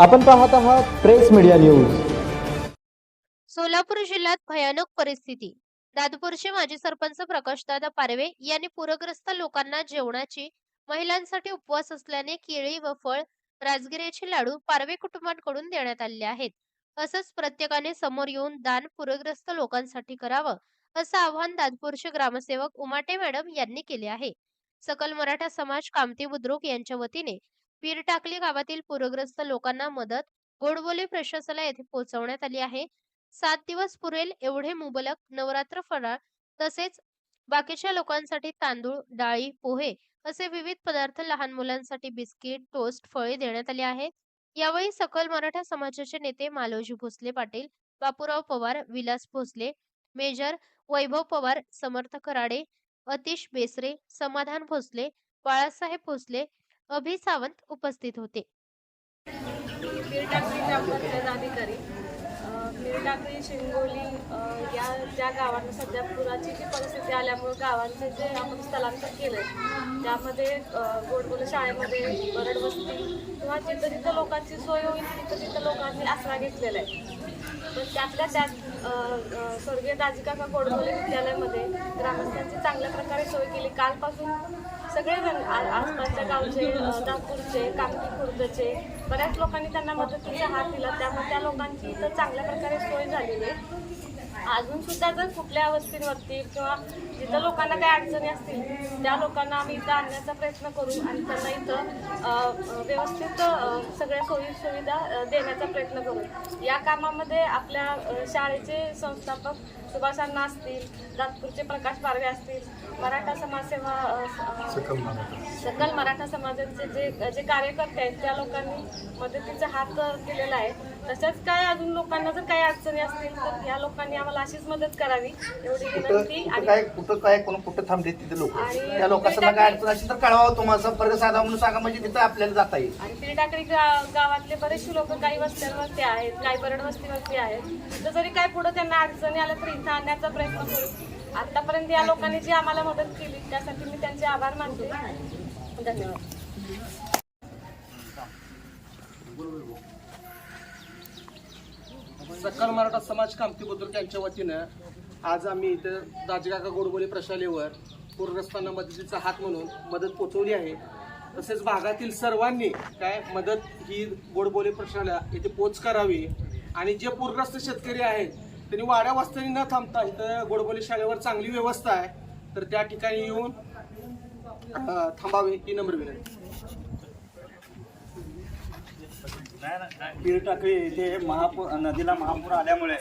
आपण पाहत आहात प्रेस मीडिया न्यूज. सोलापूर जिल्ह्यात भयानक परिस्थिती. दादपूरचे माजी सरपंच प्रकाशदादा पारवे यांनी पूरग्रस्त लोकांना जेवणाची महिलांसाठी उपवास असल्याने केळी व फळ राजगिऱ्याचे लाडू पारवे कुटुंबांकडून देण्यात आले आहेत. असंच प्रत्येकाने समोर येऊन दान पूरग्रस्त लोकांसाठी करावं असं आवाहन दादपूरचे ग्रामसेवक उमाटे मॅडम यांनी केले आहे. सकल मराठा समाज कामती बुद्रुक यांच्या वतीने पीर टाकली गावातील पूरग्रस्त लोकांना मदत. गोडबोले प्रशासनाला येथे पोहोचवण्यात आली आहे. सात दिवस पुरेल एवढे मुबलक नवरात्र फराळ तसेच बाकीच्या लोकांसाठी तांदूळ डाळी पोहे असे विविध पदार्थ लहान मुलांसाठी बिस्किट टोस्ट फळे देण्यात आले आहेत. यावेळी सकल मराठा समाजाचे नेते मालोजी भोसले पाटील बापूराव पवार विलास भोसले मेजर वैभव पवार समर्थ कराडे अतिश बेसरे समाधान भोसले बाळासाहेब भोसले अभि सावंत उपस्थित होते. मिरटाकळी अधिकारी अ, शिंगोली या ज्या गावांना सध्या पुराची जी परिस्थिती आल्यामुळं गावांचं जे आपण स्थलांतर केलं आहे त्यामध्ये अ, शाळेमध्ये बरड वस्ती किंवा जिथं जिथं लोकांची सोय होईल तिथं तिथं लोकांनी आसरा घेतलेला आहे. पण त्यातल्या त्यात स्वर्गीय दाजिकाका गोडबोले विद्यालयामध्ये ग्रामस्थांची चांगल्या प्रकारे सोय केली. कालपासून सगळेजण आ- आसपासच्या गावचे नागपूरचे दासपूरचे कामठी खुर्दचे बऱ्याच लोकांनी त्यांना मदतीचा हात दिला. त्यामुळे त्या लोकांची इथं चांगल्या प्रकारे सोय झालेली आहे. अजून सुद्धा जर कुठल्या वस्तींवरती किंवा जिथं लोकांना काही अडचणी असतील त्या लोकांना आम्ही इथं आणण्याचा प्रयत्न करू आणि त्यांना इथं व्यवस्थित सगळ्या सोयी सुविधा देण्याचा प्रयत्न करू. या कामामध्ये आपल्या शाळेचे संस्थापक सुभाष अण्णा असतील दातपूरचे प्रकाश पारवे असतील मराठा समाजसेवा सकल मराठा. समाजाचे जे जे कार्यकर्ते आहेत त्या लोकांनी मदतीचा हात दिलेला आहे. तसेच काय अजून लोकांना जर काही अडचणी असतील तर या लोकांनी आम्हाला अशीच मदत करावी. एवढी कुठं विनंती कुठं आणि काय कुठं काय कोण कुठं थांबले तिथे लोक? आणि त्या लोकांना काय अडचण असेल तर कळवावं तुम्हाला संपर्क साधा म्हणून सांगा म्हणजे तिथं आपल्याला जाता येईल. आणि पिरटाकडी गावातले बरेचसे लोक काही वस्त्यांवरती आहेत काही बरड वस्तीवरती आहेत. तिथं जरी काय पुढं त्यांना अडचणी आल्या तर इथं आणण्याचा प्रयत्न करू. आतापर्यंत या लोकांनी जी आम्हाला मदत केली त्यासाठी मी त्यांचे आभार मानते. धन्यवाद. सकल मराठा समाज कामती त्यांच्या वतीनं आज आम्ही इथं दाजगाका गोडबोले प्रशालेवर पूरग्रस्तांना मदतीचा हात म्हणून मदत पोचवली आहे. तसेच भागातील सर्वांनी काय मदत ही गोडबोले प्रशाला इथे पोच करावी आणि जे पूरग्रस्त शेतकरी आहेत त्यांनी वाड्या वास्त्यांनी न थांबता इथं गोडबोले शाळेवर चांगली व्यवस्था आहे तर त्या ठिकाणी येऊन थांबावे ही नम्र विनंती. पीर टाकळी येथे महापूर नदीला महापूर आल्यामुळे.